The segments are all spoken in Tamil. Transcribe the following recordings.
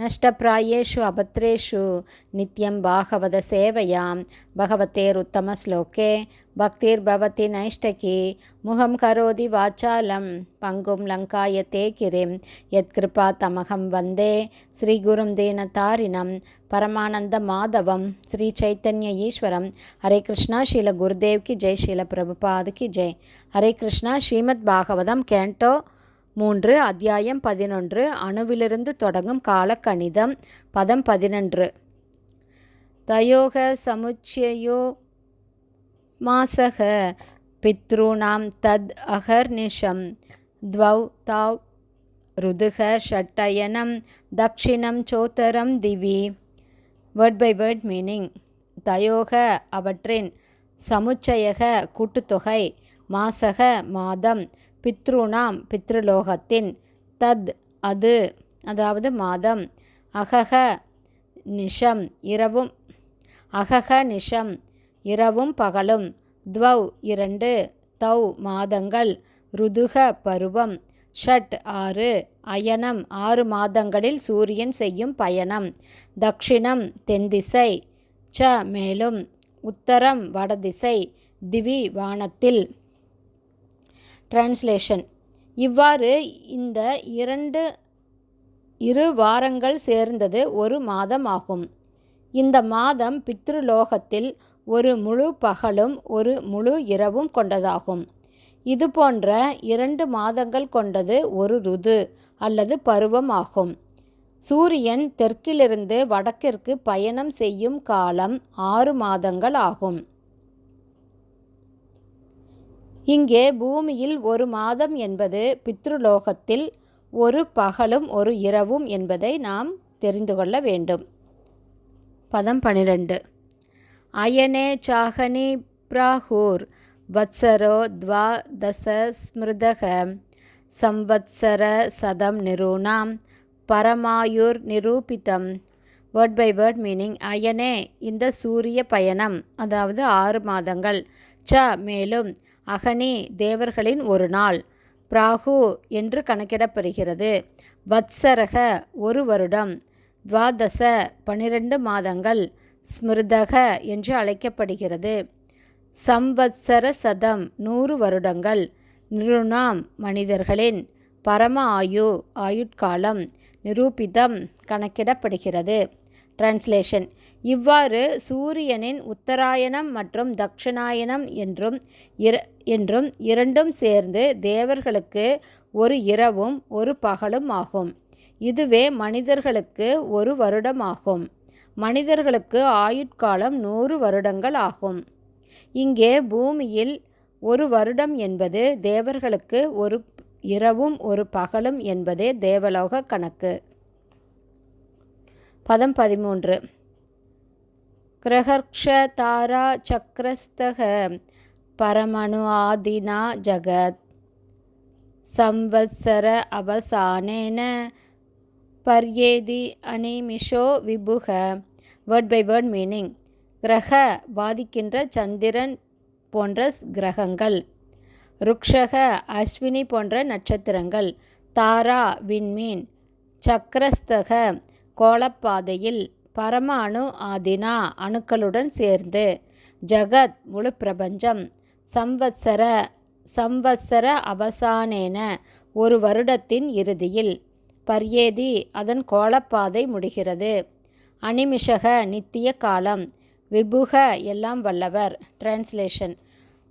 नष्टप्रायेषु अभद्रेषु नित्यं भागवतसेवयां भगवतेरुत्तमश्लोके भक्तिर्भवति नैष्टकी मुखं करोति वाचालं पङ्गुं लङ्कायते गिरिं यत्कृपा तमहं वन्दे श्रीगुरुं दीनतारिणं परमानन्दमाधवं श्रीचैतन्य ईश्वरं हरे कृष्णा शील गुरुदेव की जय शील प्रभुपाद की जय हरे कृष्णा श्रीमद्भागवतं केण्टो மூன்று அத்தியாயம் பதினொன்று அணுவிலிருந்து தொடங்கும் காலக்கணிதம் பதம் பதினொன்று. தயோக சமுச்சயோ மாசக பித்ருணாம் தத் அகர்நிஷம் த்வவ் தாவ் ருதுக ஷட்டயனம் தக்ஷிணம் சோத்தரம் திவி. வேர்ட் பை வேர்ட் மீனிங் தயோக அவற்றின் சமுச்சயக கூட்டுத்தொகை மாசக மாதம் பித்ருணாம் பித்ருலோகத்தின் தத் அது அதாவது மாதம். அகக நிஷம் இரவும். அகக நிஷம் இரவும் பகலும். துவவ் இரண்டு. தௌ மாதங்கள். ருதுக பருவம். ஷட் ஆறு. அயனம் ஆறு மாதங்களில் சூரியன் செய்யும் பயணம். தக்ஷிணம் தென்திசை. ச மேலும். உத்தரம் வடதிசை. திவி வானத்தில். டிரான்ஸ்லேஷன் இவ்வாறு இந்த இரண்டு இரு வாரங்கள் சேர்ந்தது ஒரு மாதம் ஆகும் இந்த மாதம் பித்ருலோகத்தில் ஒரு முழு பகலும் ஒரு முழு இரவும் கொண்டதாகும். இது போன்ற இரண்டு மாதங்கள் கொண்டது ஒரு ருது அல்லது பருவம் ஆகும். சூரியன் தெற்கிலிருந்து வடக்கிற்கு பயணம் செய்யும் காலம் ஆறு மாதங்கள் ஆகும். இங்கே பூமியில் ஒரு மாதம் என்பது பித்ருலோகத்தில் ஒரு பகலும் ஒரு இரவும் என்பதை நாம் தெரிந்து கொள்ள வேண்டும். பதம் பனிரெண்டு. அயனே சாகனி பிராகூர் வத்சரோ துவாதச ஸ்மிருதக சம்வத்சர சதம் நிரூணாம் பரமாயுர் நிரூபிதம் வேர்ட் பை வேர்ட் மீனிங் அயனே இந்த சூரிய பயணம் அதாவது ஆறு மாதங்கள். ச மேலும் அகனி தேவர்களின் ஒரு நாள் பிராகு என்று கணக்கிடப்படுகிறது. வத்சரக ஒரு வருடம். துவாதச பனிரெண்டு மாதங்கள் ஸ்மிருதக என்று அழைக்கப்படுகிறது. சம்வத்சர சதம் நூறு வருடங்கள். நிருணாம் மனிதர்களின் பரம ஆயு ஆயுட்காலம் நிரூபிதம் கணக்கிடப்படுகிறது. டிரான்ஸ்லேஷன் இவ்வாறு சூரியனின் உத்தராயணம் மற்றும் தக்ஷணாயணம் என்றும் இர என்றும் இரண்டும் சேர்ந்து தேவர்களுக்கு ஒரு இரவும் ஒரு பகலும் ஆகும். இதுவே மனிதர்களுக்கு ஒரு வருடமாகும். மனிதர்களுக்கு ஆயுட்காலம் நூறு வருடங்கள் ஆகும். இங்கே பூமியில் ஒரு வருடம் என்பது தேவர்களுக்கு ஒரு இரவும் ஒரு பகலும் என்பதே தேவலோக கணக்கு. பதம் பதிமூன்று. கிரகர்ஷ தாரா சக்கரஸ்தக பரமணு ஆதினா ஜகத். சம்வத்சர அவசானேன பர்யேதி அனிமிஷோ விபுக. வேர்ட் பை வேர்ட் மீனிங் கிரக பாதிக்கின்ற சந்திரன் போன்ற கிரகங்கள். ருக்ஷக அஸ்வினி போன்ற நட்சத்திரங்கள். தாரா விண்மீன். சக்கரஸ்தக கோளப்பாதையில் பரம அணு ஆதினா அணுக்களுடன் சேர்ந்து ஜகத் முழு பிரபஞ்சம். சம்வத்சர சம்வத்சர அவசானேன ஒரு வருடத்தின் இறுதியில் பர்யேதி அதன் கோளப்பாதை முடிகிறது. அனிமிஷக நித்திய காலம் விபுக எல்லாம் வல்லவர். டிரான்ஸ்லேஷன்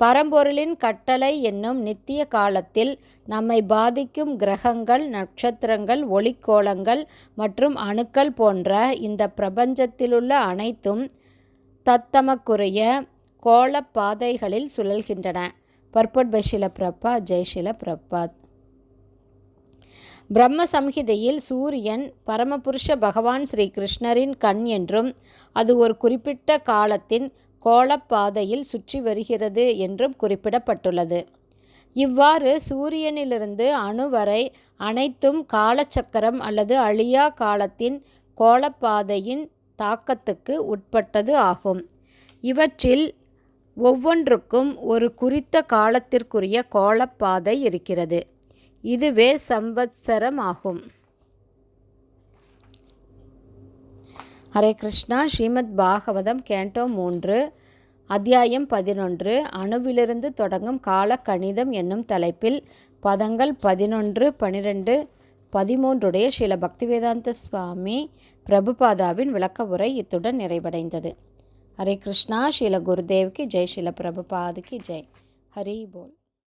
பரம்பொருளின் கட்டளை என்னும் நித்திய காலத்தில் நம்மை பாதிக்கும் கிரகங்கள் நட்சத்திரங்கள் ஒளிக்கோளங்கள் மற்றும் அணுக்கள் போன்ற இந்த பிரபஞ்சத்திலுள்ள அனைத்தும் தத்தமக்குரிய கோள பாதைகளில் சுழல்கின்றன. பர்பட் பை ஷில பிரபா ஜெய்ஷில பிரபாத் பிரம்ம சம்ஹிதையில் சூரியன் பரமபுருஷ பகவான் ஸ்ரீ கிருஷ்ணரின் கண் என்றும் அது ஒரு குறிப்பிட்ட காலத்தின் கோளப்பாதையில் சுற்றி வருகிறது என்றும் குறிப்பிடப்பட்டுள்ளது. இவ்வாறு சூரியனிலிருந்து அணு வரை அனைத்தும் காலச்சக்கரம் அல்லது அழியா காலத்தின் கோளப்பாதையின் தாக்கத்துக்கு உட்பட்டது ஆகும். இவற்றில் ஒவ்வொன்றுக்கும் ஒரு குறித்த காலத்திற்குரிய கோலப்பாதை இருக்கிறது. இதுவே சம்வத்சரம் ஆகும். ஹரே கிருஷ்ணா. ஸ்ரீமத் பாகவதம் கேண்டோ மூன்று அத்தியாயம் பதினொன்று. அணுவிலிருந்து தொடங்கும் கால கணிதம் என்னும் தலைப்பில் பதங்கள் பதினொன்று பனிரெண்டு பதிமூன்றுடைய ஸ்ரீல பக்திவேதாந்த சுவாமி பிரபுபாதாவின் விளக்க உரை இத்துடன் நிறைவடைந்தது. ஹரே கிருஷ்ணா. ஸ்ரீல குருதேவ்க்கு ஜெய். ஸ்ரீல பிரபுபாதுக்கு ஜெய். ஹரி போல்.